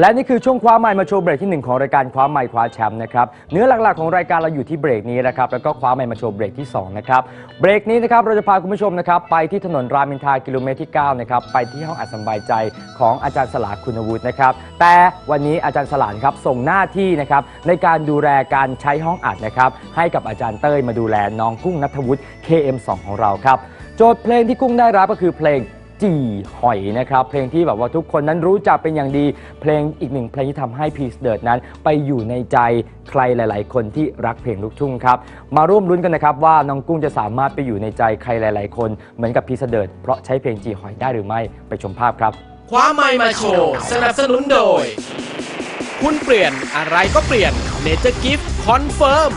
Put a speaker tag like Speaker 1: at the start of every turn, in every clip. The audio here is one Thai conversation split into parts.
Speaker 1: และนี่คือช่วงคว้าไมค์มาโชว์เบรกที่หนึ่งของรายการคว้าไมค์คว้าแชมป์นะครับเนื้อหลักๆของรายการเราอยู่ที่เบรกนี้นะครับแล้วก็คว้าไมค์มาโชว์เบรกที่สองนะครับเบรกนี้นะครับเราจะพาคุณผู้ชมนะครับไปที่ถนนรามอินทรากิโลเมตรที่9นะครับไปที่ห้องอัดสบายใจของอาจารย์สลาคุณวุฒินะครับแต่วันนี้อาจารย์สลานครับส่งหน้าที่นะครับในการดูแลการใช้ห้องอัดนะครับให้กับอาจารย์เต้ยมาดูแลน้องกุ้งนัทวุฒิ KM2 ของเราครับโจทย์เพลงที่กุ้งได้รับก็คือเพลง จีหอยนะครับ เพลงที่แบบว่าทุกคนนั้นรู้จักเป็นอย่างดี เพลงอีกหนึ่งเพลงที่ทำให้พีสเดิร์ดนั้น ไปอยู่ในใจใครหลาย ๆ คนที่รักเพลงลูกทุ่งครับ มาร่วมลุ้นกันนะครับว่าน้องกุ้งจะสามารถไปอยู่ในใจใครหลาย ๆ คนเหมือนกับพีสเดิร์ดเพราะใช้เพลงจีหอยได้หรือไม่ไปชมภาพครับ
Speaker 2: คว้าไมค์มาโชว์สนับสนุนโดย คุณเปลี่ยนอะไรก็เปลี่ยนเนเจอร์กิฟต์คอนเฟิร์ม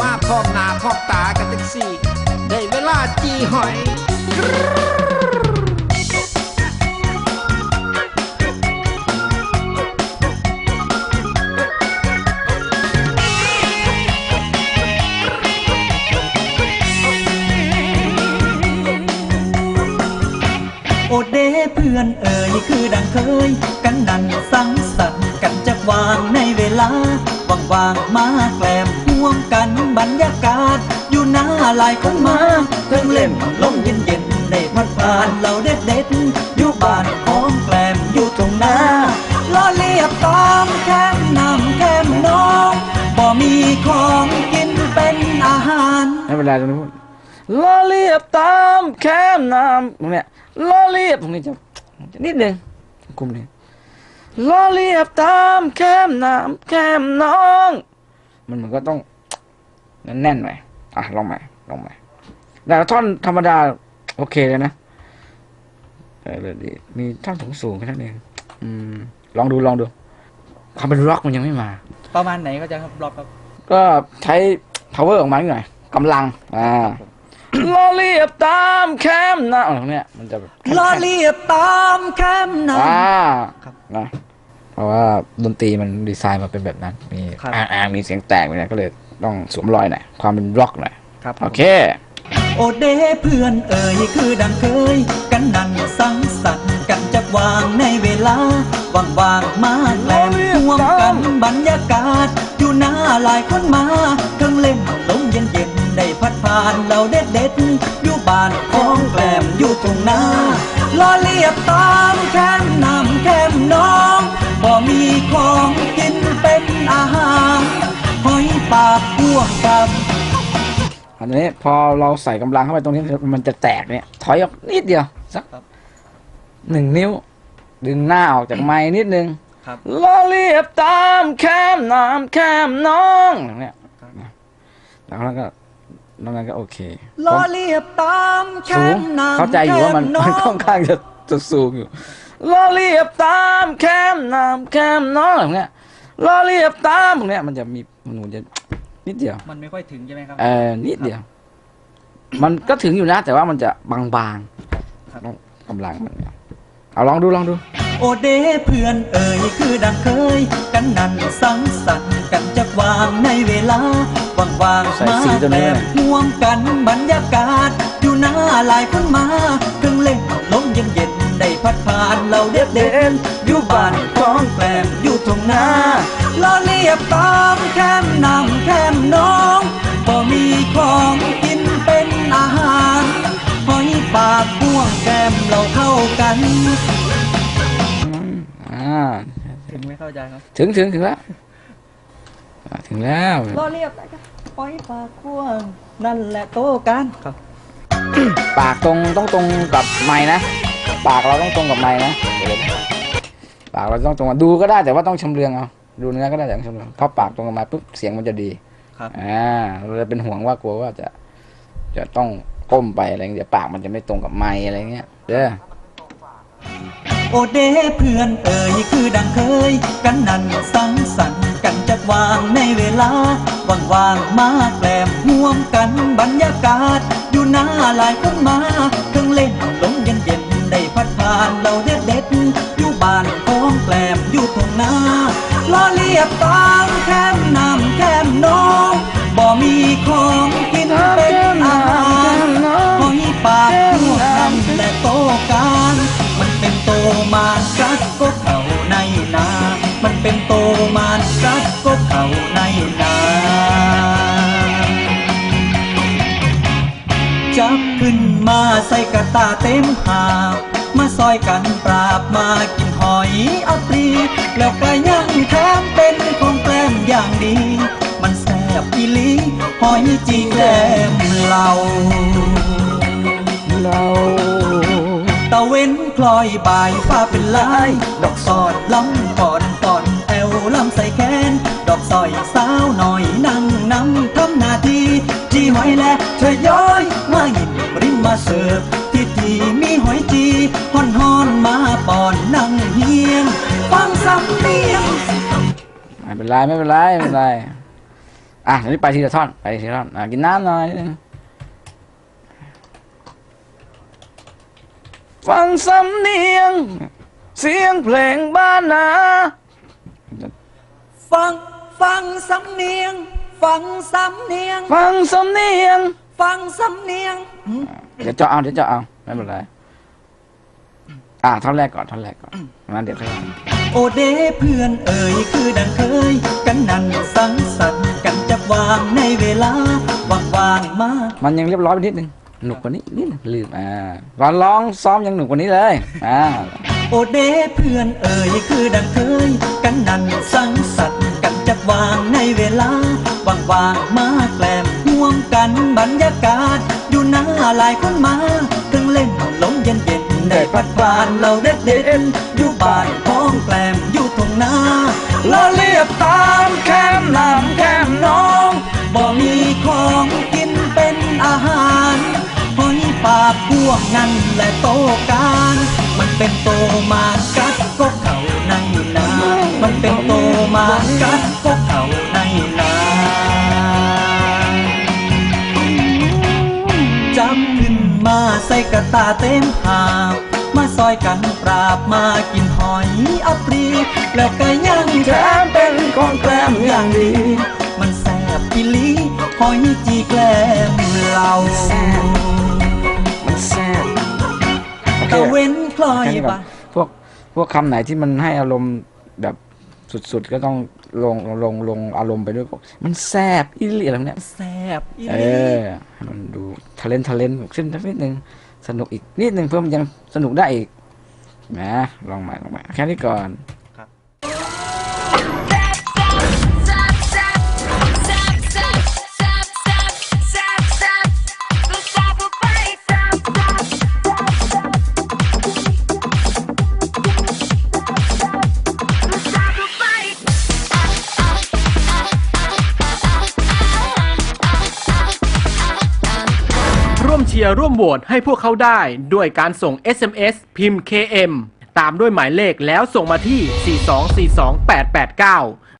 Speaker 3: มาพร้อมหน้าพร้อมตากันจังสี่ได้เว ลาจีหอย
Speaker 4: โอเดเพื่อนเอ่ยคือดังเคย กันนั่งสังสรรค์กันจะวางในเวลาว่างๆมาแกล้มห่วมกันบรรยากาศอยู่ หน้าหลายคนมาเครื่องเล่นลมเย็นๆได้พัดผ่านเราเด็ดเด็ดๆอยู่บ้านของแกล้มอยู่ตรงหน้าล้อเลียบตามแคมนำแคมน้องบ่มีของกินเป็นอาหาร
Speaker 5: ไม่เป็นไรตรงนี้พูดล้อเลียบตามแคมน้ำตรงเนี้ยล้อเลียบตรงนี้จะจะนิดนึงกลุ่มนี้ล้อเลียบตามแคมน้ำแคมน้อง มันมันก็ต้องแน่นๆหน่อยอะลองใหม่ ลองใหม่แต่ท่อนธรรมดา โอเคเลยนะเออเลยดีมีท่อนสูงสูงๆแค่นั้นเองอืม ลองดูลองดูความเป็นร็อกมันยังไม่มา
Speaker 4: ประมาณไหนก็จะครับบล็อกครับ
Speaker 5: ก็ใช้ power ออกมาหน่อยกำลัง อ่าล้อเลียบตามแคมนะตรงเนี้ยมันจะแบบ
Speaker 4: ล้อเลียบตามแคมน้
Speaker 5: อ่า
Speaker 4: ครับ
Speaker 5: นะเพราะว่าดนตรีมันดีไซน์มาเป็นแบบนั้น มี
Speaker 4: ครับ
Speaker 5: อ่าอ่ามีเสียงแตกเนี่ยก็เลยต้องสวมรอยหน่อยความเป็นร็อกหน่อย
Speaker 4: ครับ
Speaker 5: โอเค
Speaker 4: โอเดเพื่อนเอ่ยคือดังเคย กันนั่งสังสรรค์กันจะวางในเวลาว่างๆมาแกล้มห่วมกันบรรยากาศ อยู่หน้าหลายคนมาเครื่องเล่นลมเย็นๆได้พัดผ่านเราเด็ดเด็ดๆอยู่บ้านของแกล้มอยู่ตรงหน้าล้อเลียบตามแคมนำแคมน้องบ่มีของกินเป็นอาหารหอยปากพ่วงกับ
Speaker 5: อันนี้พอเราใส่กำลังเข้าไปตรงนี้มันจะแตกเนี่ย ถอยออกนิดเดียวสัก
Speaker 4: ครับ
Speaker 5: หนึ่งนิ้ว ดึงหน้าออกจากไม้นิดนึง
Speaker 4: ครับ
Speaker 5: ล้อเลียบตามแคมน้ำแคมน้องอย่างเนี้ยนะแล้วก็นอกนั้นก็โอเค
Speaker 4: ล้อเลียบตามแค
Speaker 5: สูง
Speaker 4: มน้ำ
Speaker 5: เข้าใจอยู่ว่ามัน
Speaker 4: แค
Speaker 5: มัน
Speaker 4: น้
Speaker 5: ค่อนข้างจะจะสูงอยู่ล้อเลียบตามแคมน้ำแคมน้องอย่างเงี้ยล้อเลียบตามตรงเนี้ยมันจะมีมันจะ นิดเดียว
Speaker 4: มันไม่ค่อยถึงใช่ไหมครับ
Speaker 5: เออนิดเดียว มันก็ถึงอยู่นะ แต่ว่ามันจะบาง
Speaker 4: ครับ
Speaker 5: ๆต้องกำลังมันเนี่ยเอาลองดูลองดู
Speaker 4: โอเดเพื่อนเอ่ยคือดังเคย กันนั่นสังสรรค์กันจะวางในเวลาว่าง
Speaker 5: ใส่
Speaker 4: ๆมา
Speaker 5: สีตัวนี้
Speaker 4: แบ
Speaker 5: หน่
Speaker 4: บ
Speaker 5: อย
Speaker 4: ห่วมกันบรรยากาศ อยู่หน้าหลายคนมาเครื่องเล่นลมเย็นๆได้พัดผ่านเราเด็ดเด่นๆอยู่บ้านของแกลมอยู่ตรงหน้าล้อเลียบตามแคมนำ เราเข้ากัน
Speaker 5: อ่า
Speaker 4: ถึงไม่เข้าใจครับ
Speaker 5: ถึงถึงถึงแล้วอ่าถึงแล้ว
Speaker 4: ล้อเรียบนะครับปล่อยปากกว้างนั่นแหละโตกันครับ
Speaker 5: ปากตรงต้องตรงกับไม้นะ ปากเราต้องตรงกับไม้นะเดี๋ยวนะปากเราต้องตรงกับดูก็ได้แต่ว่าต้องชำเลืองเอาดูเนื้อก็ได้แต่ต้องชำเลืองเพราะปากตรงกับไม้ปุ๊บเสียงมันจะดี
Speaker 4: ครับ
Speaker 5: อ่าเราจะเป็นห่วงว่ากลัวว่าจะจะต้อง ก้มไปอะไรเดี๋ยวปากมันจะไม่ตรงกับไม้อะไรเงี้ยเด้อ
Speaker 4: โอเดเพื่อนเอ่ยคือดังเคย กันนั่นสังสรรค์กันจะวางในเวลาว่างๆมาแกล้มห่วมกันบรรยากาศ อยู่หน้าลายคนมาเครื่องเล่นลมเย็นๆได้พัดผ่านเราเด็ดเด็ดอยู่บ้านของแกล้มอยู่ตรงหน้าล้อเลียบตามแคมน้ำแคมน้องบ่มีของกินเป็นอาหาร ปากพวกนั้นและโตการ มันเป็นโตมากัดก็เขาในนา มันเป็นโตมากัดก็เขาในนาจับขึ้นมาใส่กระตาเต็มหาบมาซอยกันปราบมากินหอยอัปรีแล้วก็ยังแถมเป็นของแกล้มอย่างดี มันแซ่บอีลีหอยจีแกล้มเรา
Speaker 5: เรา
Speaker 4: นคลอยบ่ายฟ้าเป็นลาย ดอกสอดล้ำก่อนก่อนแอวล้ำใส่แขน ดอกสอยสาวหน่อยนั่งนำทำหน้าที่จีหอยและเธอย้อยมาหยิบริมมาเสิร์ฟที่ที่มีหอยจีห่อนห่อนมาปอนนั่งเฮียงฟังสำเนียง
Speaker 5: ไม่เป็นไรไม่เป็นไรไม่เป็นไรอะเดี๋ยวนี้ไปทีละท่อนไปทีละท่อนอะกินน้ำหน่อยนิดนึง ฟังสำเนียง เสียงเพลงบ้านนา
Speaker 4: ฟังฟังสำเนียง ฟังสำเนียง
Speaker 5: ฟังสำเนียง
Speaker 4: ฟังสำเนียง
Speaker 5: เดี๋ยวเจาะเอาเดี๋ยวเจาะเอาไม่เป็นไร อะท่อนแรกก่อนท่อนแรกก่อนงั้นเดี๋ยวค่อย
Speaker 4: โอเดเพื่อนเอ่ยคือดังเคย กันนั่นสังสรรค์กันจับวางในเวลาว่างๆมาก
Speaker 5: มันยังเรียบร้อยไปนิดนึง หนุกกว่านี้นิดนึงลืมอ่าร้อนร้องซ้อมยังหนุกกว่านี้เลยอ่า
Speaker 4: โอเดเพื่อนเอ่ยคือดังเคยกันนั่นสังสรรค์กันจับวางในเวลาว่างๆมาแกล้มห่วมกันบรรยากาศ อยู่หน้าหลายคนมาเครื่องเล่นลมเย็นเย็นได้พัดบานเราเด็ดเด่นอยู่บ้านพ้องแกล้มอยู่ตรงหน้า
Speaker 5: เราเรียบตามแคมน้ำแคมน้อง
Speaker 4: บ่มีของกินเป็นอาหาร ปากพวกนั้นและโตการ มันเป็นโตมากัดก็เขาในนามันเป็นโตมากัดก็เขาในนาจับขึ้นมาใส่กระตาเต็มหาบมาซอยกันปราบมากินหอยอัปรี แล้วก็ยังแถมเป็นของแกล้มอย่างดี มันแซ่บอีลีหอยจีแกล้มเรา ตะเว้นคลอย
Speaker 5: แค่นี้ก่
Speaker 4: ไป
Speaker 5: อนพวกพวกคำไหนที่มันให้อารมณ์แบบสุดๆ ก็ต้องลงลงลงอารมณ์ไปด้วยพวกมันแซ่บอีหลีอะไรแบบเนี้ย
Speaker 4: แซ่บอีห
Speaker 5: เอ
Speaker 4: ลี
Speaker 5: อให้มันดูทะเลนทะเลนขึ้นนิดนึงสนุกอีกนิดนึงเพิ่มยังสนุกได้อีกนะลองใหม่ลองใหม่แค่นี้ก่อน
Speaker 2: ชียร์ร่วมโหวตให้พวกเขาได้ ด้วยการส่ง SMS พิมพ์ KM ตามด้วยหมายเลขแล้วส่งมาที่ 4242889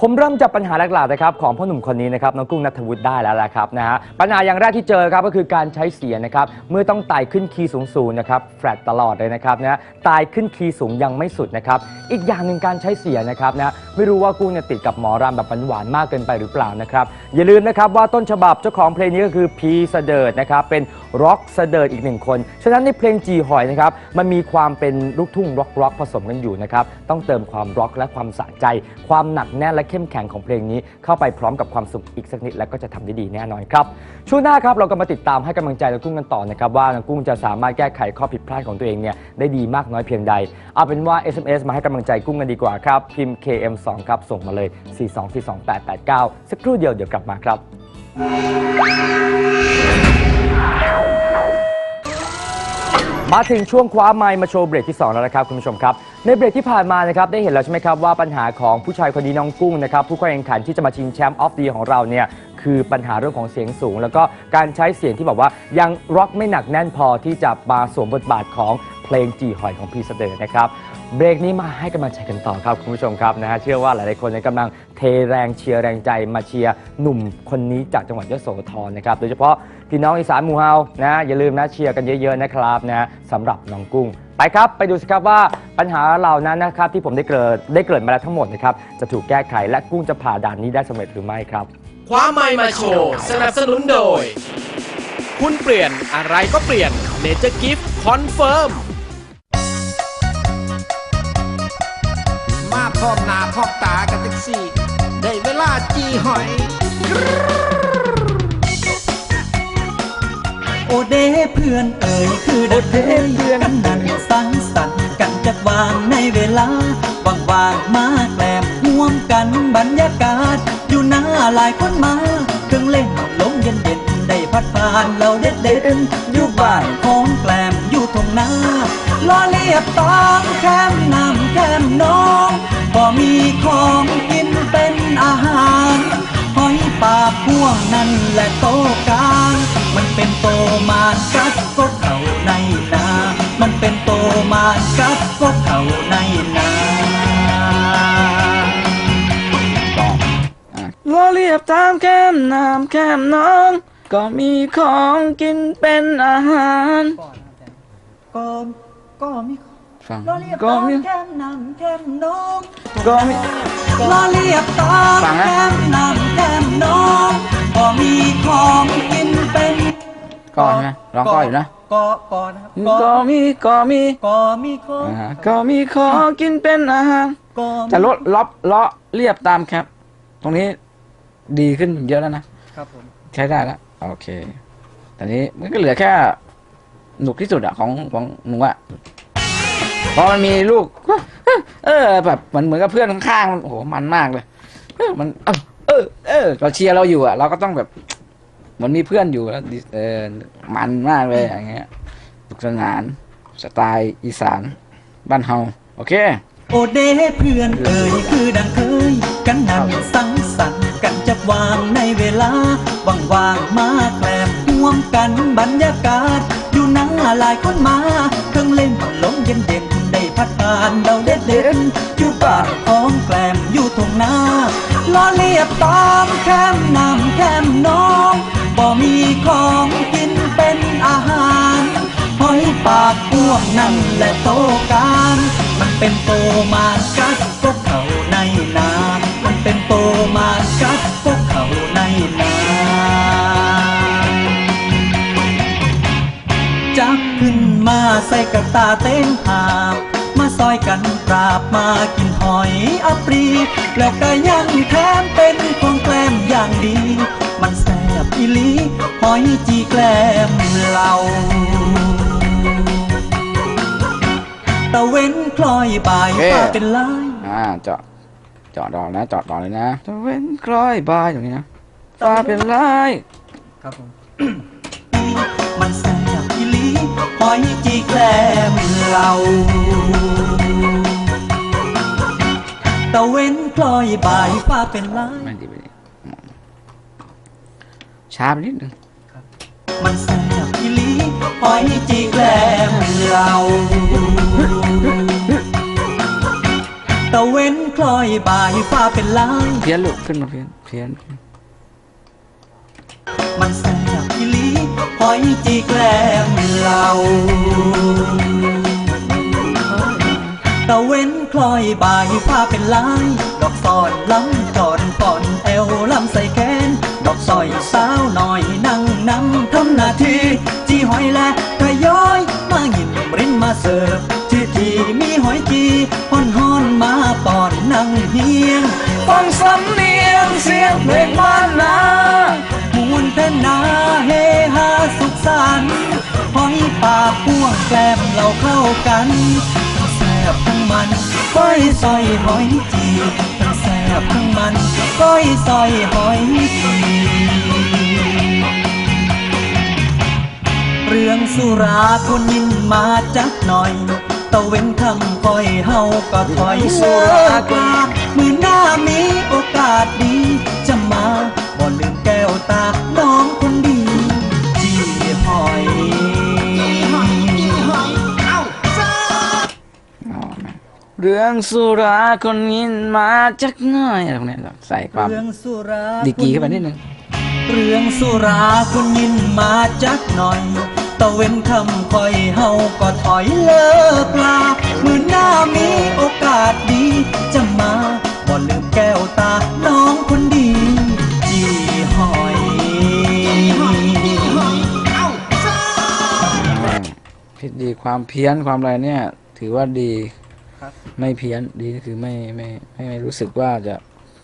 Speaker 1: ผมเริ่มจากปัญหาหลักๆนะครับของพ่อหนุ่มคนนี้นะครับน้องกุ้งนัทวุฒิได้แล้วละครับนะฮะปัญหาอย่างแรกที่เจอครับก็คือการใช้เสียงนะครับเมื่อต้องไต่ขึ้นคีย์สูงๆนะครับแฟลตตลอดเลยนะครับนะฮะไต่ขึ้นคีย์สูงยังไม่สุดนะครับอีกอย่างหนึ่งการใช้เสียงนะครับนะไม่รู้ว่ากุ้งเนี่ยติดกับหมอรำแบบหวานๆมากเกินไปหรือเปล่านะครับอย่าลืมนะครับว่าต้นฉบับเจ้าของเพลงนี้ก็คือพีเสดิร์ดนะครับเป็นร็อกเสดิร์ดอีกหนึ่งคนฉะนั้นในเพลงจีหอยนะครับมันมีความเป็นลูกทุ่งร็อกร็อกผสมกันอยู่นะครับต้องเติมความร็อกและความสะใจ ความหนักแน่นและเข้มแข็งของเพลงนี้เข้าไปพร้อมกับความสุขอีกสักนิด แล้วก็จะทำได้ดีแน่นอนครับ ช่วงหน้าครับเราก็มาติดตามให้กำลังใจน้องกุ้งกันต่อนะครับว่าน้องกุ้งจะสามารถแก้ไขข้อผิดพลาดของตัวเองเนี่ยได้ดีมากน้อยเพียงใด เอาเป็นว่า SMS มาให้กำลังใจกุ้งกันดีกว่าครับพิมพ์ KM2 ครับส่งมาเลย 4242889 สักครู่เดียวเดี๋ยวกลับมาครับ มาถึงช่วงคว้าไมค์มาโชว์เบรกที่ 2 แล้วนะครับคุณผู้ชมครับ ในเบรกที่ผ่านมานะครับได้เห็นแล้วใช่ไหมครับว่าปัญหาของผู้ชายคนนี้น้องกุ้งนะครับผู้เข้าแข่งขันที่จะมาชิงแชมป์ออฟดีของเราเนี่ยคือปัญหาเรื่องของเสียงสูง แล้วก็การใช้เสียงที่แบบว่ายังร็อกไม่หนักแน่นพอที่จะมาสวมบทบาทของเพลงจีหอยของพีเสเดอร์นะครับเบรกนี้มาให้กำลังใจกันต่อครับคุณผู้ชมครับนะฮะเชื่อว่าหลายๆคนเนี่ยกำลังเทแรงเชียร์แรงใจมาเชียร์หนุ่มคนนี้จากจังหวัดยโสธรนะครับโดยเฉพาะ พี่น้องอีสานหมู่เฮานะอย่าลืมนะเชียร์กันเยอะๆนะครับนะสำหรับน้องกุ้ง ไปครับ ไปดูสิครับว่าปัญหาเหล่านั้นนะครับที่ผมได้เกริดได้เกริดมาแล้วทั้งหมดนะครับจะถูกแก้ไขและกุ้งจะผ่าด่านนี้ได้สำเร็จหรือไม่ครับ
Speaker 2: คว้าไมค์มาโชว์สนับสนุนโดย คุณเปลี่ยนอะไรก็เปลี่ยนเนเจอร์กิฟต์คอนเฟิร์ม
Speaker 3: มาพร้อมหน้าพร้อมตากันแท็กซี่ ได้เวลาจีหอย
Speaker 4: อเดเพื่อนเอ่ยคือดังเคยกันนั่นสังสรรค์กันจักวางในเวลาว่างๆมาแกล้มห่วมกันบรรยากาศ อยู่หน้าหลายคนมาเครื่องเล่นลมเย็นเย็นได้พัดผ่านเราเด็ดเด่นอยู่บ้านของแกล้มอยู่ทงน้าล้อเลียบตามแคมน้ำแคมน้องก็มีของกินเป็นอาหารหอยปากพ่วงนั่นและโตกลาง มันเป็นโตมานกัดก็เขาในนา มันเป็นโตมานกัดก็เขาในนา
Speaker 5: ล้อเลียบตามแก้มน้ำแก้มน้อง ก็มีของกินเป็นอาหาร
Speaker 4: ก็ก็มี
Speaker 5: ฟัง
Speaker 4: ล้อเลียบ
Speaker 5: ก็
Speaker 4: ตาม
Speaker 5: มี
Speaker 4: แก้มน้ำแก้มน้อง
Speaker 5: ก็มี
Speaker 4: ล้อเลียบตาม
Speaker 5: ฟังนะ
Speaker 4: แก้มน้ำแก้มน้องก็มีของกินเป็น
Speaker 5: ก็ใช่ไหมร้องก็อยู่นะ
Speaker 4: ก็ก็นะครับ
Speaker 5: ก็มีก็มี
Speaker 4: ก็มีของ
Speaker 5: อ่าฮะก็มีของกินเป็นอาหาร
Speaker 4: ก็มี
Speaker 5: จะลดล็อบเลาะเรียบตามแคปตรงนี้ดีขึ้นเยอะแล้วนะ
Speaker 4: ครับผม
Speaker 5: ใช้ได้แล้ว โอเค ตอนนี้มันก็เหลือแค่ หนุกที่สุดอะของของหนูอะเพราะมันมีลูก เออ แบบเหมือนเหมือนกับเพื่อนข้างๆมันโอ้โหมันมากเลยเออมันเออเออเออเราเชียร์เราอยู่อะ เราก็ต้องแบบเหมือนมีเพื่อนอยู่แล้วดิเออมันมากเลยอย่างเงี้ยสนุกสนานสไตล์อีสานบ้านเฮาโอเค
Speaker 4: โอเดเพื่อนเอ่ยคือดังเคย กันนั่นสังสรรค์กันจับวางในเวลาว่างๆมาแกล้มห่วมกันบรรยากาศ อยู่หน้าหลายคนมาเครื่องเล่นลมเย็นเย็น ๆได้พัดผ่านเราเด็ดเด่นอยู่บ้านของแกลมอยู่ทงนาล้อเลียบตามแคมน้ำแคมน้องบ่มีของกินเป็นอาหารหอยปากพ่วงนั่นแหละโตการ มันเป็นโตมากัดพวกเขาในนามันเป็นโตมากัดพวกเขาในนาจับขึ้นมาใส่กระตาเต้นหาบมา ซอยกันปราบมากินหอยอัปรี แล้วก็ยังแถมเป็นของแกล้มอย่างดี มันแซ่บอีหลีหอยจีแกล้มเราตะเว้นคล้อยบ่าย
Speaker 5: โอเค
Speaker 4: ฟ้าเป็นลาย
Speaker 5: อ่าเจาะเจาะดอกนะเจาะดอกเลยนะตะเว้นคล้อยบายอย่างนี้นะฟ้าเป็นลาย
Speaker 4: ครับผมมันแซ่บอี หลีหอยจีแกล้มเราตะเว้นคล้อยบ่ายฟ้าเป็นลาย
Speaker 5: ไม่ดีไม่ดีช้าไปนิดนึง
Speaker 4: มันแซ่บอีหลีหอยจีแกล้มเราตะเว้นคล้อยบ่ายฟ้าเป็นลาย
Speaker 5: เพี้ยนลูกขึ้นมาเพี้ยนเพี้ยน
Speaker 4: มันแซ่บอีหลีหอยจีแกล้มเราตะเว้นคล้อยบ่ายฟ้าเป็นลาย ดอกซอนล้ำจอนปอนเอวล้ำใส่แขนดอกซอยสาวหน่อยนั่งนำทำหน้าที่จีหอยและ มาเสิร์ฟที่ที่มีหอยจีฮ้อนฮ้อนมาปอนนั่งเฮียง ฟังสำเนียงเสียงเพลงบ้านนามวนเต้นนาเฮฮาสุขสันต์หอยปากพ่วงแกล้มเราเข้ากันแซ่บทั้งมันก้อยซอยหอยจีทั้งแซ่บทั้งมันก้อยซอยหอยจี รื่องสุราคนยินมาจักหน่อย ตะเว้นคำคอยเฮาก็ถอยเลิกลามือหน้ามีโอกาสดี จะมาบ่ลืมแก้วตาน้องคนดีจีหอย
Speaker 5: อ๋อแม่เรื่องสุราคนยินมาจักหน่อยอะไรพวกเนี้ยใส่ความ
Speaker 4: เรื่องสุรา
Speaker 5: ดีกรีขึ้นไปนิดนึง
Speaker 4: เรื่องสุราคุณยินมาจักหน่อยตะเว้นคำคอยเฮาก็ถอยเลิกลามือหน้ามีโอกาสดีจะมาบ่ลืมแก้วตาน้องคนดีจีหอย
Speaker 5: พิษดีความเพี้ยนความอะไรเนี่ย ถือว่าดีครับไม่เพี้ยนดีก็คือไม่ไม่ไม่ไม่รู้สึกว่าจะ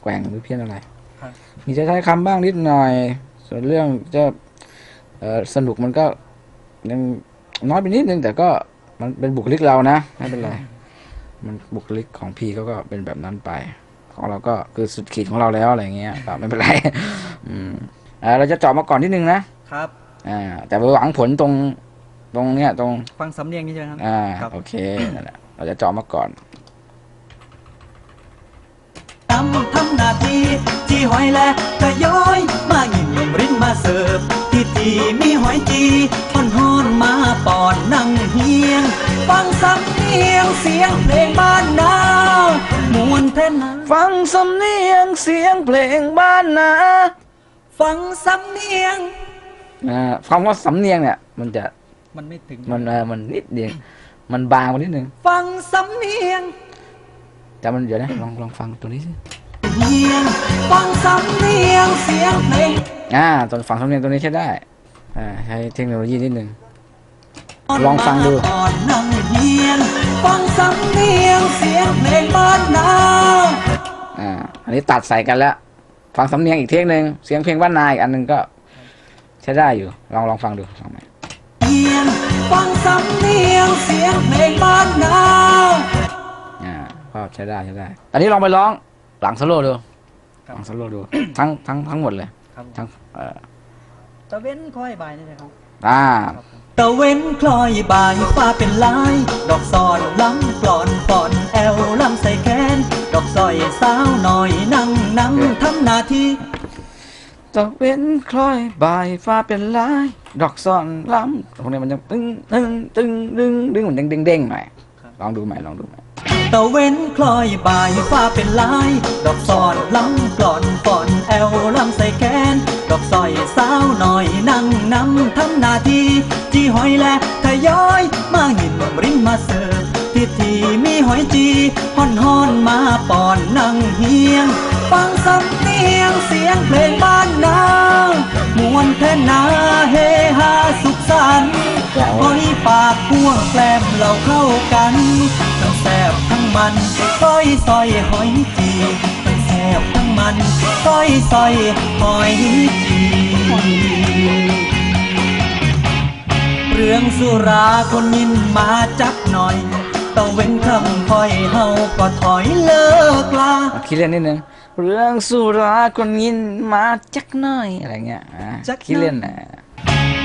Speaker 5: แกว่งหรือเพี้ยนอะไร
Speaker 2: ครับ
Speaker 5: มีจะใช้คำบ้างนิดหน่อย ส่วนเรื่องจะเอ่อสนุกมันก็ ยังน้อยไปนิดนึงแต่ก็มันเป็นบุคลิกเรานะไม่เป็นไรมันบุคลิกของพี่เขาก็เป็นแบบนั้นไป ของเราก็คือสุดขีดของเราแล้วอะไรเงี้ยก็ไม่เป็นไร อืมเอ่อเราจะเจาะมาก่อนนิดนึงนะครับอ่าแต่ไปหวังผลตรงตรงเนี้ยตรง
Speaker 4: ฟังสำเนียงนี่ใช่ไหมครับ
Speaker 5: อ่า
Speaker 4: ครับ
Speaker 5: โอเคนั่นแหละเราจะเจาะมาก่อน
Speaker 4: ทำทำหน้าที่ที่หอยและกระย้อย มาหยิบรินมาเสิร์ฟที่ทีมีหอยจี สำเนียงเสียงเพลงบ้านนาวมวนแท่นา
Speaker 5: ฟังสำเนียงเสียงเพลงบ้านนา
Speaker 4: ฟังสำเนียง
Speaker 5: อ่าคำว่าสำเนียงเนี่ย มันจะ
Speaker 4: มันไม่ถึง
Speaker 5: มันเออมันนิดเดียวมันบางกว่านิดนึง
Speaker 4: ฟังสำเนียง
Speaker 5: แต่มันเดี๋ยวนะลองลองฟังตัวนี้สิ
Speaker 4: เฮียงฟังสำเนียงเสียงเพลง
Speaker 5: อ่าตอนฟังสำเนียงตัวนี้ใช้ได้อ่าใช้เทคโนโลยีนิดนึง ลองฟังดู
Speaker 4: ก่อนนั่งเฮียนฟังสำเนียงเสียงเพลงบ้านนา
Speaker 5: อ่าอันนี้ตัดใส่กันแล้ว ฟังสำเนียงอีกเทคหนึ่งเสียงเพลงบ้านนาอีกอันหนึงก็ใช้ได้อยู่ ลองลองฟังดูลองไหม
Speaker 4: เฮียนฟังสำเนียงเสียงเพลงบ้านนา
Speaker 5: อ่าก็ใช้ได้ใช้ได้ อันนี้ลองไปร้องหลังสโลว์ดูหลังสโลว์ดู ทั้งทั้งทั้งหมดเลย
Speaker 2: ครับ
Speaker 5: ทั้งเอ่อ
Speaker 4: ตะเว้นคอยบายนี่นะครับ
Speaker 5: อ่า
Speaker 4: ตะเว้นคล้อยบายฟ้าเป็นลาย ดอกซอนล้ำกลอนปอนแอวล้ำใส่แขน ดอกซอยสาวหน่อยนั่งนั่งทำหน้าที่
Speaker 5: ตะเว้นคล้อยบายฟ้าเป็นลาย ดอกซ่อนล้ำตรงนี้มันจะตึงตึงตึงดึงดึงเหมือนเด้งเด้งเด้งหน่อยลองดูใหม่ลองดูใหม่
Speaker 4: ตะเว้นคล้อยบายฟ้าเป็นลาย ดอกซอนล้ำกลอนปอนแอวล้ำ จีห่อนห่อนมาปอนนั่งเฮียง ฟังสำเนียงเสียงเพลงบ้านนามวนแท่นาเฮฮาสุขสันต์หอยปากพ่วงแกลมเราเข้ากันทั้งแซบทั้งมันก้อยซอยหอยจีทั้งแซบทั้งมันก้อยซอยหอยจีเรื่องสุราคนยินมาจักหน่อย ตะเว้นคำคอยเฮาก็ถอยเลิกลา
Speaker 5: อะคิดเล่นนิดนึงเรื่องสุราคนยินมาจักหน่อยอะไรเงี้ยอะ
Speaker 4: จักหน่อย
Speaker 5: คิดเล่นนะ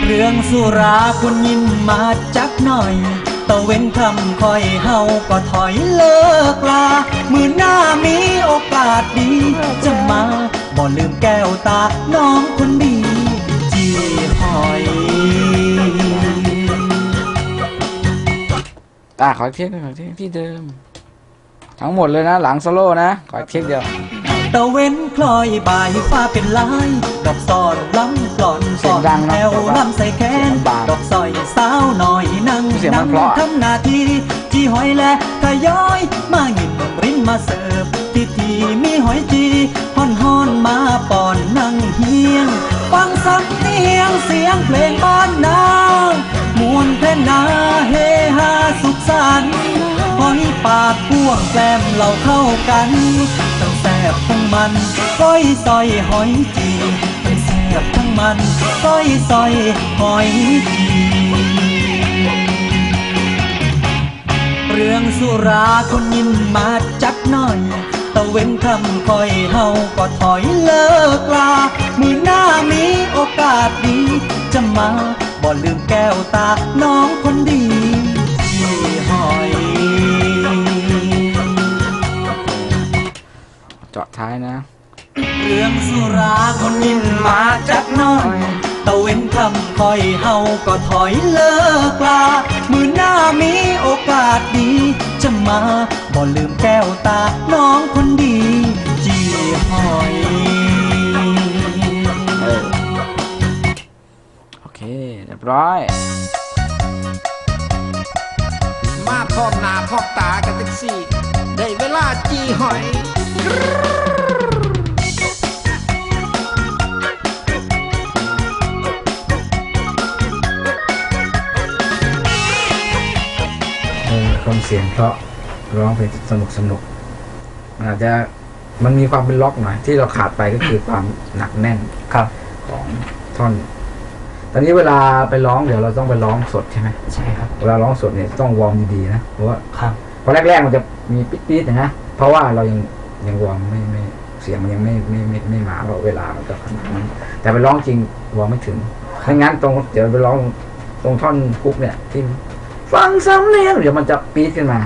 Speaker 4: เรื่องสุราคุณยินมาจักหน่อยตะเว้นคำคอยเฮาก็ถอยเลิกลามือหน้ามีโอกาสดี จะมาบ่ลืมแก้วตาน้องคนดี อะ
Speaker 5: ขออีกเทคหนึงขออีกเทคที่เดิม ทั้งหมดเลยนะ หลังโซโล่นะ ขออีกเทคเดียว
Speaker 4: ตะเว้นคล้อยบายฟ้าเป็นลายดอกซอนล้ำกลอน
Speaker 5: เสียงดังนะ
Speaker 4: แอวล้ำใส่แขน
Speaker 5: เสียงบาง
Speaker 4: ดอกซอยสาวหน่อยนั่ง
Speaker 5: เสียงมั
Speaker 4: นั่
Speaker 5: น
Speaker 4: ง
Speaker 5: เพราะ
Speaker 4: ทำหน้าที่จีหอยและทยอยมาหยิบรินมาเสิร์ฟที่ทีมีหอยจีห่อนห่อนๆมาปอนนั่งเฮียงฟังสำเนียงเสียงเพลงบ้า วงแกลมเราเข้ากันทั้งแซบทั้งมันก้อยซอยหอยจีทั้งแซบทั้งมันก้อยซอยหอยจีเรื่องสุราคนยินมาจักหน่อยตะเว้นคำคอยเฮาก็ถอยเลิกลา มือหน้ามีโอกาสดี จะมาบ่ลืมแก้วตาน้องคนดี ท้า
Speaker 5: ยนะ
Speaker 4: เรื่องสุราคนยินมาจักหน่อยตะเว้นคำคอยเฮาก็ถอยเลิกลา มือหน้ามีโอกาสดี จะมาบ่ลืมแก้วตาน้องคนดีจีหอย
Speaker 5: เออโอเคเรียบร้อย
Speaker 3: มาพร้อมหน้าพร้อมตากันทั้งสี่ ได้เวลาจีหอย
Speaker 5: คนเสียงเพราะร้องเพลงสนุกสนุกมันอาจจะมันมีความเป็นล็อกหน่อยที่เราขาดไปก็คือความหนักแน่น
Speaker 3: ครับ
Speaker 5: ของท่อน ตอนนี้เวลาไปร้องเดี๋ยวเราต้องไปร้องสดใช่ไหม
Speaker 3: ใช่ครับ
Speaker 5: เวลาร้องสดเนี่ยต้องวอร์มดีๆนะเพราะว่า
Speaker 3: ครับ
Speaker 5: พอแรกๆมันจะมีปิ๊ดๆนะเพราะว่าเรายังยังวอร์มไม่ไม่เสียงมันยังไม่ไม่ไม่ไม่มาเพราะเวลามันก็ขนาดนั้นแต่ไปร้องจริงวอร์มไม่ถึงไม่งั้นตรงเดี๋ยวไปร้องตรงท่อนกุ๊กเนี่ยที่ ฟังซ้ำเนียงเดี๋ยวมันจะปี๊ดขึ้นมา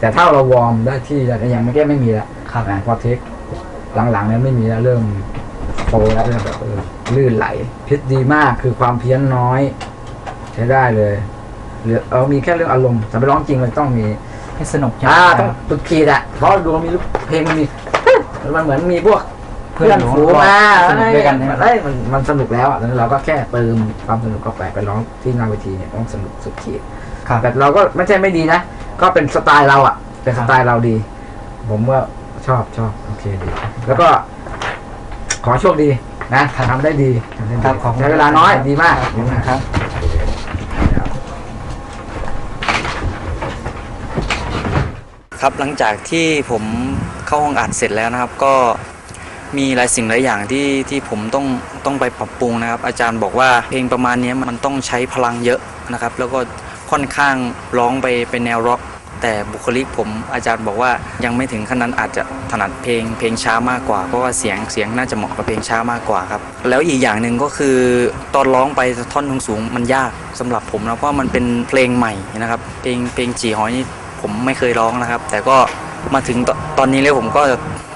Speaker 5: แต่ถ้าเราวอร์มได้ที่แล้วอย่างเมื่อกี้ไม่มีแล้ว
Speaker 3: ครับ
Speaker 5: นะพอเทคหลังๆเนี่ยไม่มีแล้วเริ่มโฟล์แล้วเริ่มแบบเออลื่นไหลพิษดีมากคือความเพี้ยนน้อย ใช้ได้เลยเหลือเอามีแค่เรื่องอารมณ์แต่ไปร้องจริงมันต้องมี
Speaker 3: ให้สนุกใช่ไหม
Speaker 5: อ่า
Speaker 3: ค
Speaker 5: ต้อ
Speaker 3: รั
Speaker 5: ง
Speaker 3: บ
Speaker 5: ฝึกขีดอะเพราะดูมีลูกเพลงมันมีมันเหมือนมีพวก
Speaker 3: เพื่
Speaker 5: เพื่
Speaker 3: อ
Speaker 5: อนน
Speaker 3: ฝู
Speaker 5: ฝู
Speaker 3: ง
Speaker 5: งมา
Speaker 3: สนุกด้วยกันใช่ไหม
Speaker 5: อะไรมันมันสนุกแล้วอะแล้วเราก็แค่เติมความสนุกเข้าไปไปร้องที่หน้าเวทีเนี่ยต้องสนุกสุดขีด
Speaker 3: ครับ
Speaker 5: แต่เราก็ไม่ใช่ไม่ดีนะ ก็เป็นสไตล์เราอะ เป็นสไตล์เราดี ผมว่าชอบชอบโอเคดี แล้วก็ ขอโชคดีนะทำได้ดีทำได้ดี
Speaker 3: ครับขอบคุณ
Speaker 5: ใช้เวลาน้อยดีมากดีมาก
Speaker 3: ครับ
Speaker 6: ครับหลังจากที่ผมเข้าห้องอัดเสร็จแล้วนะครับ ก็มีหลายสิ่งหลายอย่างที่ที่ผมต้องต้องไปปรับปรุงนะครับ อาจารย์บอกว่าเพลงประมาณนี้มันต้องใช้พลังเยอะนะครับ แล้วก็ ค่อนข้างร้องไปเป็นแนวร็อก แต่บุคลิกผมอาจารย์บอกว่ายังไม่ถึงขั้นนั้นอาจจะถนัดเพลงเพลงช้ามากกว่า เพราะว่าเสียงเสียงน่าจะเหมาะกับเพลงช้ามากกว่าครับ แล้วอีกอย่างหนึ่งก็คือ ตอนร้องไปท่อนสูงมันยากสำหรับผมนะเพราะมันเป็นเพลงใหม่นะครับ เพลงเพลงจีหอยนี่ผมไม่เคยร้องนะครับ แต่ก็มาถึงตตอนนี้แล้วผมก็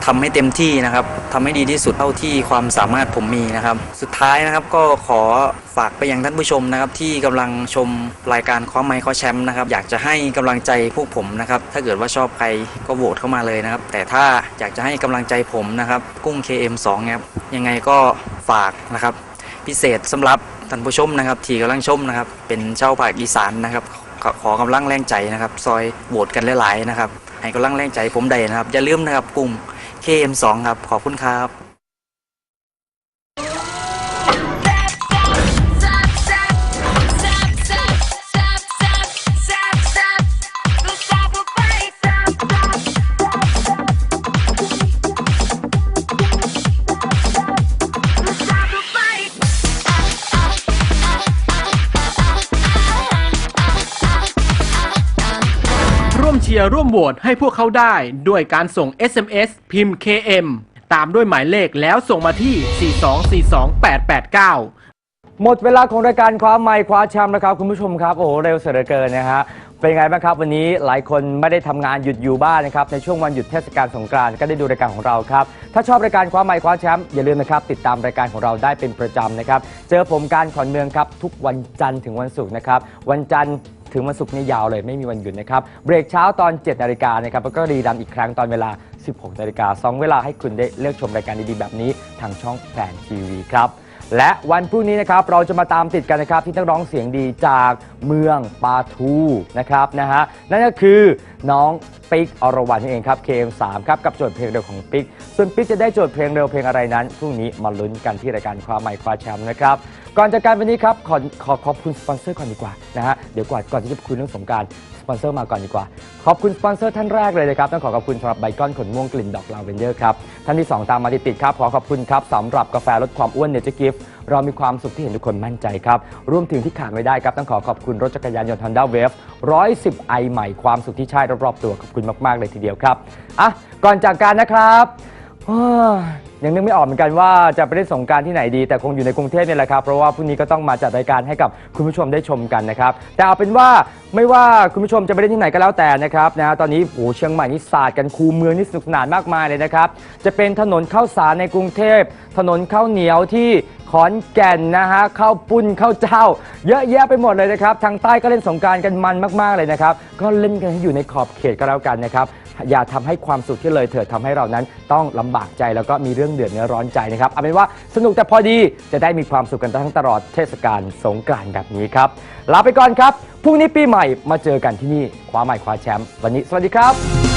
Speaker 6: ทำให้เต็มที่นะครับทำให้ดีที่สุดเท่าที่ความสามารถผมมีนะครับ สุดท้ายนะครับก็ขอฝากไปยังท่านผู้ชมนะครับ ที่กำลังชมรายการคว้าไม้คว้าแชมป์นะครับ อยากจะให้กำลังใจพวกผมนะครับ ถ้าเกิดว่าชอบใครก็โหวตเข้ามาเลยนะครับ แต่ถ้าอยากจะให้กำลังใจผมนะครับ กุ้ง KM2 ครับยังไงก็ฝากนะครับ พิเศษสำหรับท่านผู้ชมนะครับ ที่กำลังชมนะครับ เป็นเจ้าภาคอีสานนะครับขขอกำลังแรงใจนะครับ ซอยโหวตกันหลายๆนะครับให้กำลังแรงใจผมได้นะครับอย่าลืมนะครับกลุ่ม KM2 ครับ ขอบคุณครับ
Speaker 2: ชียร์ร่วมโหวตให้พวกเขาได้ ด้วยการส่ง SMS พิมพ์ KM ตามด้วยหมายเลขแล้วส่งมาที่ 4242889
Speaker 1: หมดเวลาของรายการคว้าไมค์คว้าแชมป์นะครับคุณผู้ชมครับโอ้โหเร็วเสียเหลือเกินนะฮะเป็นไงบ้างครับวันนี้หลายคนไม่ได้ทำงานหยุดอยู่บ้านนะครับในช่วงวันหยุดเทศกาลสงกรานต์ก็ได้ดูรายการของเราครับถ้าชอบรายการคว้าไมค์คว้าแชมป์อย่าลืมนะครับติดตามรายการของเราได้เป็นประจำนะครับเจอผมการขอนเมืองครับทุกวันจันทร์ถึงวันศุกร์นะครับวันจันทร์ ถึงวันศุกร์นี่ยาวเลยไม่มีวันหยุดนะครับ เบรกเช้าตอน 7นาฬิกานะครับแล้วก็รีดันอีกครั้งตอนเวลา 16นาฬิกาสองเวลาให้คุณได้เลือกชมรายการดีๆแบบนี้ทางช่องแฟนทีวีครับและวันพรุ่งนี้นะครับเราจะมาตามติดกันนะครับที่นักร้องเสียงดีจากเมืองปาทูนะครับนะฮะนั่นก็คือน้อง ปิ๊กอรวรรณนั่นเองครับ KM3 ครับกับโจทย์เพลงเร็วของปิ๊กส่วนปิ๊กจะได้โจทย์เพลงเร็วเพลงอะไรนั้นพรุ่งนี้มาลุ้นกันที่รายการคว้าไมค์คว้าแชมป์นะครับก่อนจากการวันนี้ครับขอขอขอบคุณสปอนเซอร์ก่อนดีกว่านะฮะเดี๋ยวก่อนก่อนที่จะคุยเรื่องสงการสปอนเซอร์มาก่อนดีกว่า ขอบคุณสปอนเซอร์ท่านแรกเลยนะครับต้องขอขอบคุณสำหรับไบคอนขนม่วงกลิ่นดอกลาเวนเดอร์ครับท่านที่สองตามมาติดๆครับขอขอบคุณครับสำหรับกาแฟลดความอ้วนเนเจอร์กิฟต์เรามีความสุขที่เห็นทุกคนมั่นใจครับรวมถึงที่ขาดไม่ได้ครับต้องขอขอบคุณรถจักรยานยนต์ Honda Wave 110ไอใหม่ความสุขที่ใช่รอบๆตัวขอบคุณมากๆเลยทีเดียวครับอะก่อนจากการนะครับ ยังนึกไม่ออกเหมือนกันว่าจะไปเล่นสงกรารที่ไหนดี แต่คงอยู่ในกรุงเทพนี่แหละครับ เพราะว่าพรุ่งนี้ก็ต้องมาจัดรายการให้กับคุณผู้ชมได้ชมกันนะครับ แต่เอาเป็นว่าไม่ว่าคุณผู้ชมจะไปเล่นที่ไหนก็แล้วแต่นะครับนะตอนนี้โอ้โหเชียงใหม่นี่ศาสตร์กันคูเมืองนี่สนุกสนานมากมายเลยนะครับ จะเป็นถนนข้าวสารในกรุงเทพ ถนนข้าวเหนียวที่ขอนแก่นนะฮะข้าวปุ้นข้าวเจ้า เยอะแยะไปหมดเลยนะครับ ทางใต้ก็เล่นสงกรารกันมันมากๆเลยนะครับ ก็เล่นกันให้อยู่ในขอบเขตก็แล้วกันนะครับ อย่าทำให้ความสุขที่เลยเถิดทำให้เรานั้นต้องลำบากใจแล้วก็มีเรื่องเดือดเนื้อร้อนใจนะครับเอาเป็นว่าสนุกแต่พอดีจะได้มีความสุขกันทั้งตลอดเทศกาลสงกรานต์แบบนี้ครับลาไปก่อนครับพรุ่งนี้ปีใหม่มาเจอกันที่นี่คว้าใหม่คว้าแชมป์วันนี้สวัสดีครับ